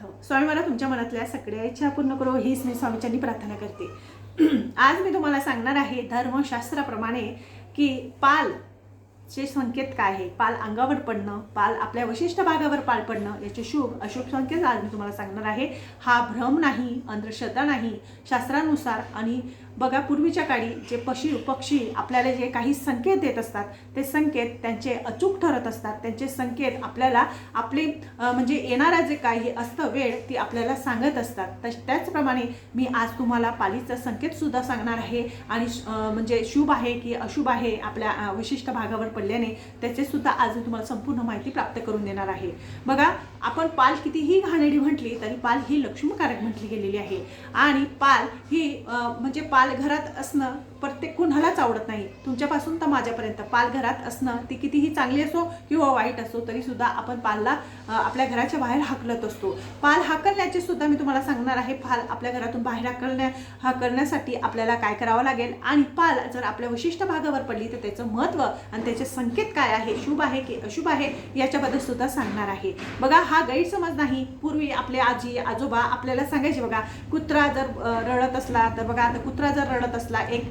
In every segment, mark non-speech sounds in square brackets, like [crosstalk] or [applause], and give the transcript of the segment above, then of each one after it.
समर्थ स्वामी मला तुमच्या मनातल्या सगळ्या इच्छा पूर्ण करो हीच मी स्वामीच्यांनी प्रार्थना करते. [clears throat] आज मी तुम्हाला सांगणार आहे धर्मशास्त्राप्रमाणे की पाल चे संकेत काय आहे? पाल अंगावर पडणं पाल आपल्या विशिष्ट भागावर पाल पडणं याचे शुभ अशुभ संकेत आज मी तुम्हाला सांगणार आहे. हा भ्रम नाही अंधश्रद्धा नाही. शास्त्रानुसार आणि बघा पूर्वीच्या काळी जे पशु पक्षी आपल्याला जे काही संकेत देत असतात ते संकेत त्यांचे अचूक ठरत असतात. त्यांचे संकेत आपल्याला आपले म्हणजे येणारा जे काही असतं वेळ ती आपल्याला सांगत असतात. तर त्याचप्रमाणे मी आज तुम्हाला पालीचा संकेतसुद्धा सांगणार आहे आणि म्हणजे शुभ आहे की अशुभ आहे आपल्या विशिष्ट भागावर पडल्याने त्याचेसुद्धा आज मी तुम्हाला संपूर्ण माहिती प्राप्त करून देणार आहे. बघा आपण पाल कितीही घाणेडी म्हटली तरी पाल ही लक्ष्मीकारक म्हटली गेलेली आहे. आणि पाल ही म्हणजे पाल घरात असणं प्रत्येक कुणालाच आवडत नाही. तुमच्यापासून तर माझ्यापर्यंत. पाल घरात असणं ती कितीही चांगली असो किंवा वाईट असो तरीसुद्धा आपण पालला आपल्या घराच्या बाहेर हाकलत असतो. पाल हाकलण्याचे सुद्धा मी तुम्हाला सांगणार आहे. पाल आपल्या घरातून बाहेर हाकलण्या हाकलण्यासाठी आपल्याला काय करावं लागेल? आणि पाल जर आपल्या विशिष्ट भागावर पडली तर त्याचं महत्त्व आणि त्याचे संकेत काय आहे? शुभ आहे की अशुभ आहे? याच्याबद्दल सुद्धा सांगणार आहे. बघा हा गैरसमज नाही. पूर्वी आपले आजी आजोबा आपल्याला सांगायचे बघा कुत्रा जर रडत असला तर बघा आता कुत्रा जर रडत असला एक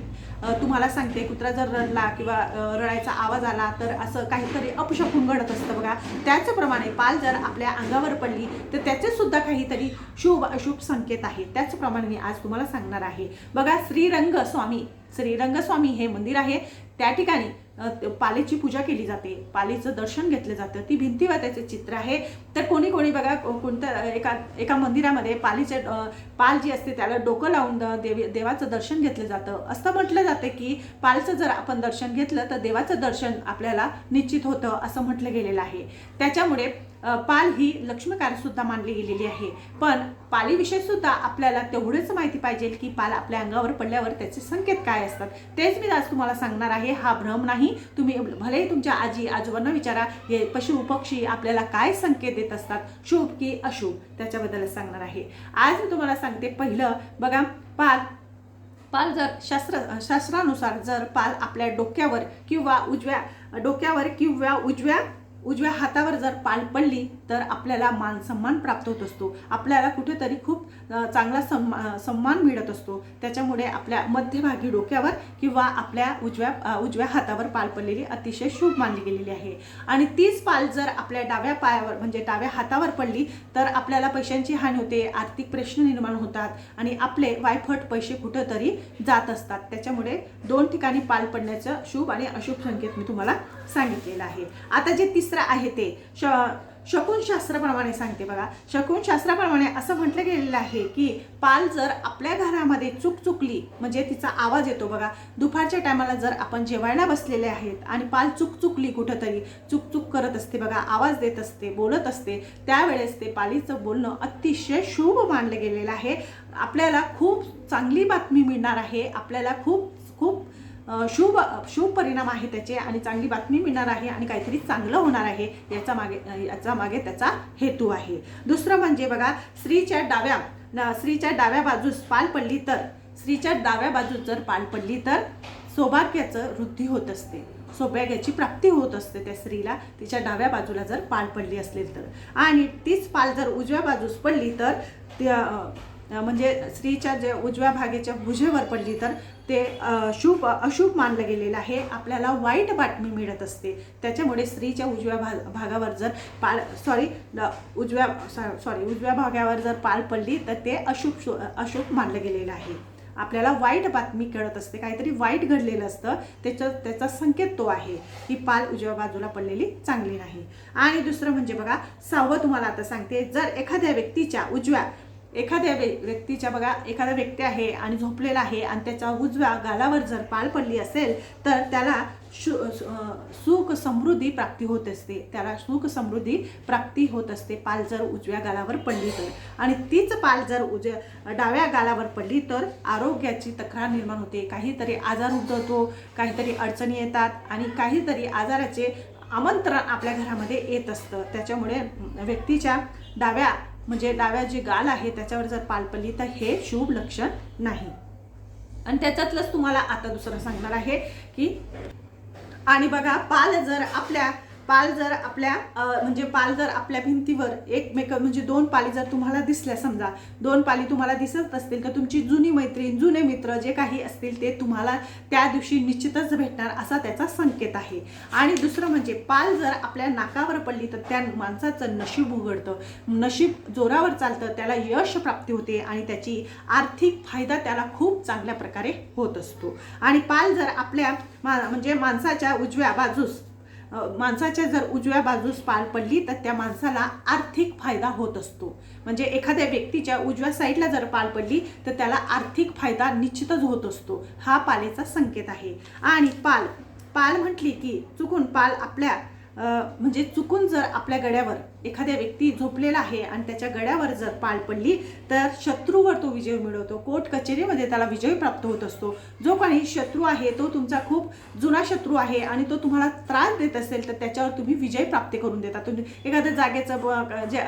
तुम्हाला सांगते कुत्रा जर रडला किंवा रडायचा आवाज आला तर असं काहीतरी अपशकून घडत असतं बघा. त्याचप्रमाणे पाल जर आपल्या अंगावर पडली तर त्याचे सुद्धा काहीतरी शुभ अशुभ संकेत आहे त्याचप्रमाणे मी आज तुम्हाला सांगणार आहे. बघा श्रीरंग स्वामी श्रीरंग स्वामी हे मंदिर आहे. त्या ठिकाणी पालीची पूजा केली जाते. पालीचं दर्शन घेतलं जातं. ती भिंतीवर त्याचे चित्र आहे. तर कोणी कोणी बघा कोणत्या एका एका मंदिरामध्ये पालीचे पाल जी असते त्याला डोकं लावून देवी देवाचं दर्शन घेतलं जातं. असं म्हटलं जातं की पालचं जर आपण दर्शन घेतलं तर देवाचं दर्शन आपल्याला निश्चित होतं असं म्हटलं गेलेलं आहे. त्याच्यामुळे पाल ही लक्ष्मीकारसुद्धा मानली गेलेली आहे. पण पालीविषयीसुद्धा आपल्याला तेवढंच माहिती पाहिजे की पाल आपल्या अंगावर पडल्यावर त्याचे संकेत काय असतात. तेच मी आज तुम्हाला सांगणार आहे. हा भ्रम नाही. तुम्ही भलेही तुमच्या आजी आजोबांना विचारा हे पशु पक्षी आपल्याला काय संकेत देत असतात? शुभ की अशुभ? त्याच्याबद्दल सांगणार आहे. आज मी तुम्हाला सांगते पहिलं. बघा पाल पाल जर शास्त्र शास्त्रानुसार जर पाल आपल्या डोक्यावर किंवा उजव्या डोक्यावर किंवा उजव्या उजव्या हातावर जर पाल पडली तर आपल्याला मान सन्मान प्राप्त होत असतो. आपल्याला कुठेतरी खूप चांगला सम्मा सन्मान मिळत असतो. त्याच्यामुळे आपल्या मध्यभागी डोक्यावर किंवा आपल्या उजव्या उजव्या हातावर पाल पडलेली अतिशय शुभ मानली गेलेली आहे. आणि तीच पाल जर आपल्या डाव्या पायावर म्हणजे डाव्या हातावर पडली तर आपल्याला पैशांची हानी होते आर्थिक प्रश्न निर्माण होतात आणि आपले वायफट पैसे कुठंतरी जात असतात. त्याच्यामुळे दोन ठिकाणी पाल पडण्याचं शुभ आणि अशुभ संकेत मी तुम्हाला सांगितलेलं आहे. आता जे तिसरं आहे ते श शकुनशास्त्राप्रमाणे सांगते बघा. शकुनशास्त्राप्रमाणे असं म्हटलं गेलेलं आहे की पाल जर आपल्या घरामध्ये चुक चुकली म्हणजे तिचा आवाज येतो बघा. दुपारच्या टायमाला जर आपण जेवायला बसलेले आहेत आणि पाल चुक चुकली कुठंतरी चूक चूक करत असते बघा आवाज देत असते बोलत असते त्यावेळेस ते पालीचं बोलणं अतिशय शुभ मानलं गेलेलं आहे. आपल्याला खूप चांगली बातमी मिळणार आहे. आपल्याला खूप खूप शुभ शुभ परिणाम आहे त्याचे आणि चांगली बातमी मिळणार आहे आणि काहीतरी चांगलं होणार आहे याचा मागे याचा मागे त्याचा हेतू आहे. दुसरं म्हणजे बघा स्त्रीच्या डाव्या स्त्रीच्या डाव्या बाजूस पाल पडली तर स्त्रीच्या डाव्या बाजूस जर पाल पडली तर सौभाग्याचं वृद्धी होत असते. सौभाग्याची प्राप्ती होत असते त्या स्त्रीला तिच्या डाव्या बाजूला जर पाल पडली असेल तर. आणि तीच पाल जर उजव्या बाजूस पडली तर त्या म्हणजे स्त्रीच्या जे उजव्या भागेच्या भुजेवर पडली तर ते शुभ अशुभ मानलं गेलेलं आहे. आपल्याला वाईट बातमी मिळत असते. त्याच्यामुळे स्त्रीच्या उजव्या भा भागावर जर पाल सॉरी उजव्या सॉरी उजव्या भागावर जर पाल पडली तर ते अशुभ अशुभ मानलं गेलेलं आहे. आपल्याला वाईट बातमी कळत असते. काहीतरी वाईट घडलेलं असतं. त्याचं त्याचा संकेत तो आहे की पाल उजव्या बाजूला पडलेली चांगली नाही. आणि दुसरं म्हणजे बघा सावं तुम्हाला आता सांगते. जर एखाद्या व्यक्तीच्या उजव्या एखाद्या व्य व्यक्तीच्या बघा एखादा व्यक्ती आहे आणि झोपलेला आहे आणि त्याच्या उजव्या गालावर जर पाल पडली असेल तर त्याला शु सुख समृद्धी प्राप्ती होत असते. त्याला सुख समृद्धी प्राप्ती होत असते पाल जर उजव्या गालावर पडली तर. आणि तीच पाल जर उजव्या डाव्या गालावर पडली तर आरोग्याची तक्रार निर्माण होते. काहीतरी आजार उद्भवतो काहीतरी अडचणी येतात आणि काहीतरी आजाराचे आमंत्रण आपल्या घरामध्ये येत असतं. त्याच्यामुळे व्यक्तीच्या डाव्या म्हणजे डाव्या जे गाल आहे त्याच्यावर जर पालपली तर हे शुभ लक्षण नाही. आणि त्याच्यातलंच तुम्हाला आता दुसरं सांगणार आहे की आणि बघा पाल जर आपल्या पाल जर आपल्या म्हणजे पाल जर आपल्या भिंतीवर एकमेक म्हणजे दोन पाली जर तुम्हाला दिसल्या समजा दोन पाली तुम्हाला दिसत असतील तर तुमची जुनी मैत्रीण जुने मित्र जे काही असतील ते तुम्हाला त्या दिवशी निश्चितच भेटणार असा त्याचा संकेत आहे. आणि दुसरं म्हणजे पाल जर आपल्या नाकावर पडली तर त्या माणसाचं नशीब उघडतं. नशीब जोरावर चालतं त्याला यश प्राप्ती होते आणि त्याची आर्थिक फायदा त्याला खूप चांगल्या प्रकारे होत असतो. आणि पाल जर आपल्या मा म्हणजे माणसाच्या उजव्या बाजूस माणसाच्या जर उजव्या बाजूस पाल पडली तर त्या माणसाला आर्थिक फायदा होत असतो. म्हणजे एखाद्या व्यक्तीच्या उजव्या साईडला जर पाल पडली तर त्याला आर्थिक फायदा निश्चितच होत असतो. हा पालेचा संकेत आहे. आणि पाल पाल म्हटली की चुकून पाल आपल्या म्हणजे चुकून जर आपल्या गड्यावर एखाद्या व्यक्ती झोपलेला आहे आणि त्याच्या गड्यावर जर पाल पडली तर शत्रूवर तो विजय मिळवतो. कोर्ट कचेरीमध्ये त्याला विजय प्राप्त होत असतो. जो काही शत्रू आहे तो तुमचा खूप जुना शत्रू आहे आणि तो तुम्हाला त्रास देत असेल तर त्याच्यावर तुम्ही विजय प्राप्त करून देता. तुम्ही एखाद्या जागेचं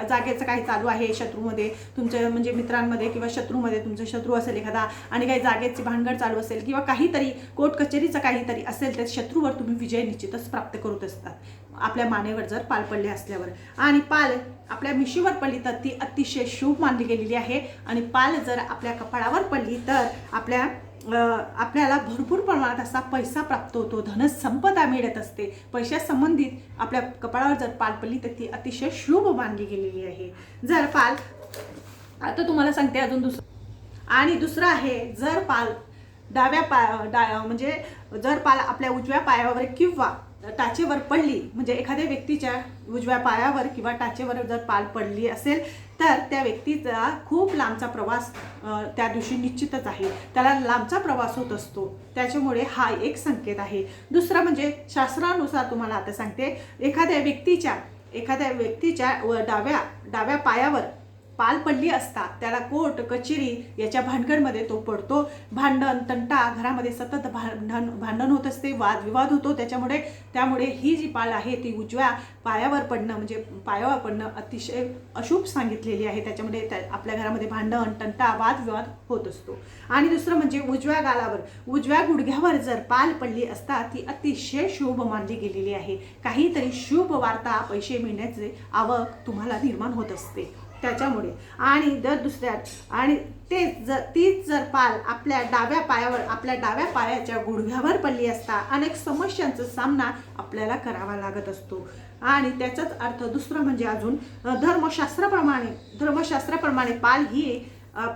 जागेचं काही चालू आहे शत्रूमध्ये तुमच्या म्हणजे मित्रांमध्ये किंवा शत्रूमध्ये तुमचं शत्रू असेल एखादा आणि काही जागेची भानगड चालू असेल किंवा काहीतरी कोर्ट कचेरीचं काहीतरी असेल तर शत्रूवर तुम्ही विजय निश्चितच प्राप्त करत असतात. आपल्या मानेवर जर पाल पडले असल्यावर. आणि पाल आपल्या मिशीवर पडली तर ती अतिशय शुभ मानली गेलेली आहे. आणि पाल जर आपल्या कपाळावर पडली तर आपल्या आपल्याला भरपूर प्रमाणात असा पैसा प्राप्त होतो. धनसंपदा मिळत असते. पैशा संबंधित आपल्या कपाळावर जर पाल पडली तर ती अतिशय शुभ मानली गेलेली आहे. जर पाल आता तुम्हाला सांगते अजून दुसरं. आणि दुसरं आहे जर पाल डाव्या पाय डा म्हणजे जर पाल आपल्या उजव्या पायावर किंवा टाचेवर पडली म्हणजे एखाद्या व्यक्तीच्या उजव्या पायावर किंवा टाचेवर जर पाल पडली असेल तर त्या व्यक्तीचा खूप लांबचा प्रवास त्या दिवशी निश्चितच आहे. त्याला लांबचा प्रवास होत असतो. त्याच्यामुळे हा एक संकेत आहे. दुसरा म्हणजे शास्त्रानुसार तुम्हाला आता सांगते एखाद्या व्यक्तीच्या एखाद्या व्यक्तीच्या व डाव्या डाव्या पायावर पाल पडली असता त्याला कोर्ट कचेरी याच्या भानगडमध्ये तो पडतो. भांडण तंटा घरामध्ये सतत भांडण भांडण होत असते वादविवाद होतो. त्याच्यामुळे त्यामुळे ही जी पाल आहे ती उजव्या पायावर पडणं म्हणजे पायावर पडणं अतिशय अशुभ सांगितलेली आहे. त्याच्यामध्ये त्या आपल्या घरामध्ये भांडण तंटा वादविवाद होत असतो. आणि दुसरं म्हणजे उजव्या गालावर उजव्या गुडघ्यावर जर पाल पडली असता ती अतिशय शुभ मानली गेलेली आहे. काहीतरी शुभ वार्ता पैसे मिळण्याचे आवक तुम्हाला निर्माण होत असते. त्याच्यामुळे. आणि दर दुसऱ्या आणि तेच जर तीच जर पाल आपल्या डाव्या पायावर आपल्या डाव्या पायाच्या गुडघ्यावर पडली असता अनेक समस्यांचा सामना आपल्याला करावा लागत असतो. आणि त्याचाच अर्थ दुसरं म्हणजे अजून धर्मशास्त्राप्रमाणे धर्मशास्त्राप्रमाणे पाल ही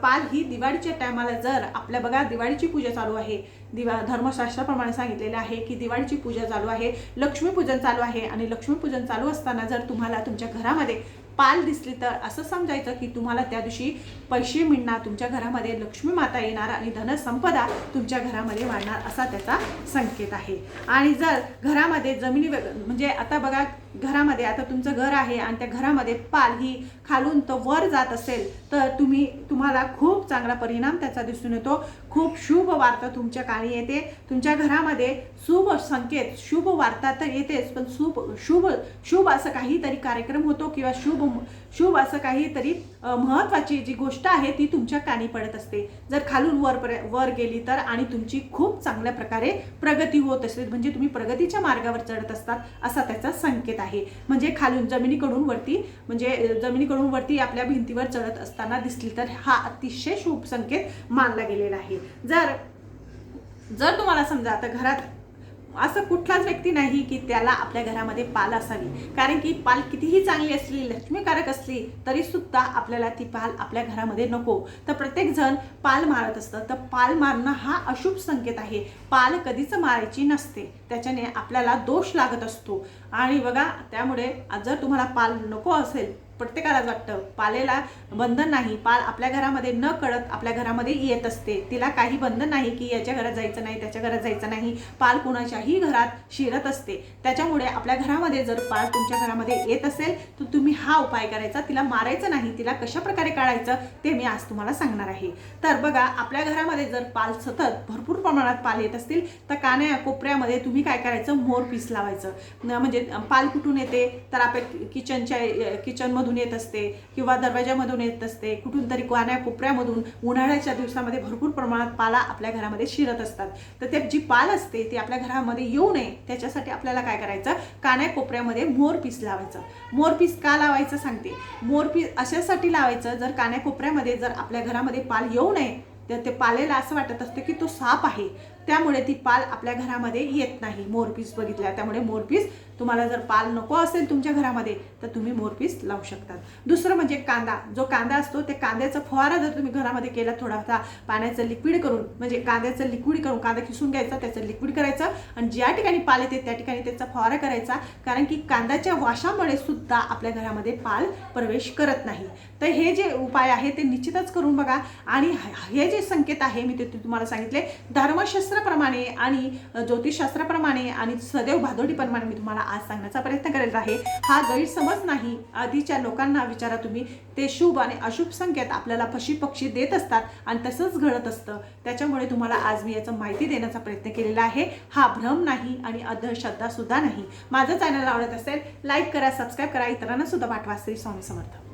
पाल ही दिवाळीच्या टायमाला जर आपल्या बघा दिवाळीची पूजा चालू आहे. दिवा धर्मशास्त्राप्रमाणे सांगितलेलं आहे की दिवाळीची पूजा चालू आहे लक्ष्मीपूजन चालू आहे. आणि लक्ष्मीपूजन चालू असताना जर तुम्हाला तुमच्या घरामध्ये पाल दिसली तर असं समजायचं की तुम्हाला त्या दिवशी पैसे मिळणार तुमच्या घरामध्ये लक्ष्मी माता येणार आणि धनसंपदा तुमच्या घरामध्ये वाढणार असा त्याचा संकेत आहे. आणि जर घरामध्ये जमिनी म्हणजे आता बघा घरामध्ये आता तुमचं घर आहे आणि त्या घरामध्ये पाल ही खालून तर वर जात असेल तर तुम्ही तुम्हाला खूप चांगला परिणाम त्याचा दिसून येतो. खूप शुभ वार्ता तुमच्या काळी येते. तुमच्या घरामध्ये शुभ संकेत शुभ वार्ता तर येतेच पण शुभ शुभ शुभ असं काहीतरी कार्यक्रम होतो किंवा शुभ शुभ असं काहीतरी महत्त्वाची जी गोष्ट आहे ती तुमच्या कानी पडत असते. जर खालून वर वर गेली तर आणि तुमची खूप चांगल्या प्रकारे प्रगती होत असते. म्हणजे तुम्ही प्रगतीच्या मार्गावर चढत असतात असा त्याचा संकेत आहे. म्हणजे खालून जमिनीकडून वरती म्हणजे जमिनीकडून वरती आपल्या भिंतीवर चढत असताना दिसली तर हा अतिशय शुभ संकेत मानला गेलेला आहे. जर जर तुम्हाला समजा आता घरात असं कुठलाच व्यक्ती नाही की त्याला आपल्या घरामध्ये पाल असावी. कारण की पाल कितीही चांगली असली लक्ष्मीकारक असली तरी सुद्धा आपल्याला ती पाल आपल्या घरामध्ये नको. तर प्रत्येक जण पाल मारत असतं. तर पाल मारणं हा अशुभ संकेत आहे. पाल कधीच मारायची नसते. त्याच्याने आपल्याला दोष लागत असतो. आणि बघा त्यामुळे जर तुम्हाला पाल नको असेल प्रत्येकालाच वाटतं. पालेला बंधन नाही. पाल आपल्या घरामध्ये न कळत आपल्या घरामध्ये येत असते. तिला काही बंधन नाही की याच्या घरात जायचं नाही त्याच्या घरात जायचं नाही. पाल कुणाच्याही घरात शिरत असते. त्याच्यामुळे आपल्या घरामध्ये जर पाल तुमच्या घरामध्ये येत असेल तर तुम्ही हा उपाय करायचा. तिला मारायचं नाही. तिला कशा प्रकारे काढायचं ते मी आज तुम्हाला सांगणार आहे. तर बघा आपल्या घरामध्ये जर पाल सतत भरपूर प्रमाणात पाल येत असतील तर कान्या कोपऱ्यामध्ये तुम्ही काय करायचं? मोर पीस लावायचं. म्हणजे पाल कुठून येते? तर आपल्या किचनच्या किचनमधून खिडकीमधून येत असते किंवा दरवाज्यामधून येत असते कुठून तरी कोण्या कोपऱ्यामधून उन्हाळ्याच्या दिवसामध्ये भरपूर प्रमाणात पाला आपल्या घरामध्ये शिरत असतात. तर ते जी पाल असते ती आपल्या घरामध्ये येऊ नये त्याच्यासाठी आपल्याला काय करायचं? कान्या कोपऱ्यामध्ये मोरपीस लावायचं. मोरपीस का लावायचं सांगते? मोरपीस अशासाठी लावायचं जर कान्या कोपऱ्यामध्ये जर आपल्या घरामध्ये पाल येऊ नये तर ते पालेला असं वाटत असतं की तो साप आहे. त्यामुळे ती पाल आपल्या घरामध्ये येत नाही. मोरपीस बघितल्या त्यामुळे मोरपीस तुम्हाला जर पाल नको असेल तुमच्या घरामध्ये तर तुम्ही मोरपीस लावू शकतात. दुसरं म्हणजे कांदा. जो कांदा असतो ते कांद्याचा फवारा जर तुम्ही घरामध्ये केला थोडासा पाण्याचं लिक्विड करून म्हणजे कांद्याचं लिक्विड करून कांदा किसून घ्यायचा त्याचं लिक्विड करायचं आणि ज्या ठिकाणी पाल येते त्या ठिकाणी त्याचा फवारा करायचा कारण की कांद्याच्या वाशामुळे सुद्धा आपल्या घरामध्ये पाल प्रवेश करत नाही. तर हे जे उपाय आहे ते निश्चितच करून बघा. आणि हे जे संकेत आहे मी ते तुम्हाला सांगितले धर्मशास्त्राप्रमाणे आणि ज्योतिषशास्त्राप्रमाणे आणि सदैव भादोडीप्रमाणे मी तुम्हाला आज सांगण्याचा प्रयत्न करेल आहे. हा गैरसमज नाही. आधीच्या लोकांना विचारा तुम्ही. ते शुभ आणि अशुभ संकेत आपल्याला पशी पक्षी देत असतात आणि तसंच घडत असतं. त्याच्यामुळे तुम्हाला आज मी याचं माहिती देण्याचा प्रयत्न केलेला आहे. हा भ्रम नाही आणि अंधश्रद्धा सुद्धा नाही. माझं चॅनल आवडत असेल लाईक करा सबस्क्राईब करा. इतरांना सुद्धा पाठवा. श्री स्वामी समर्थ.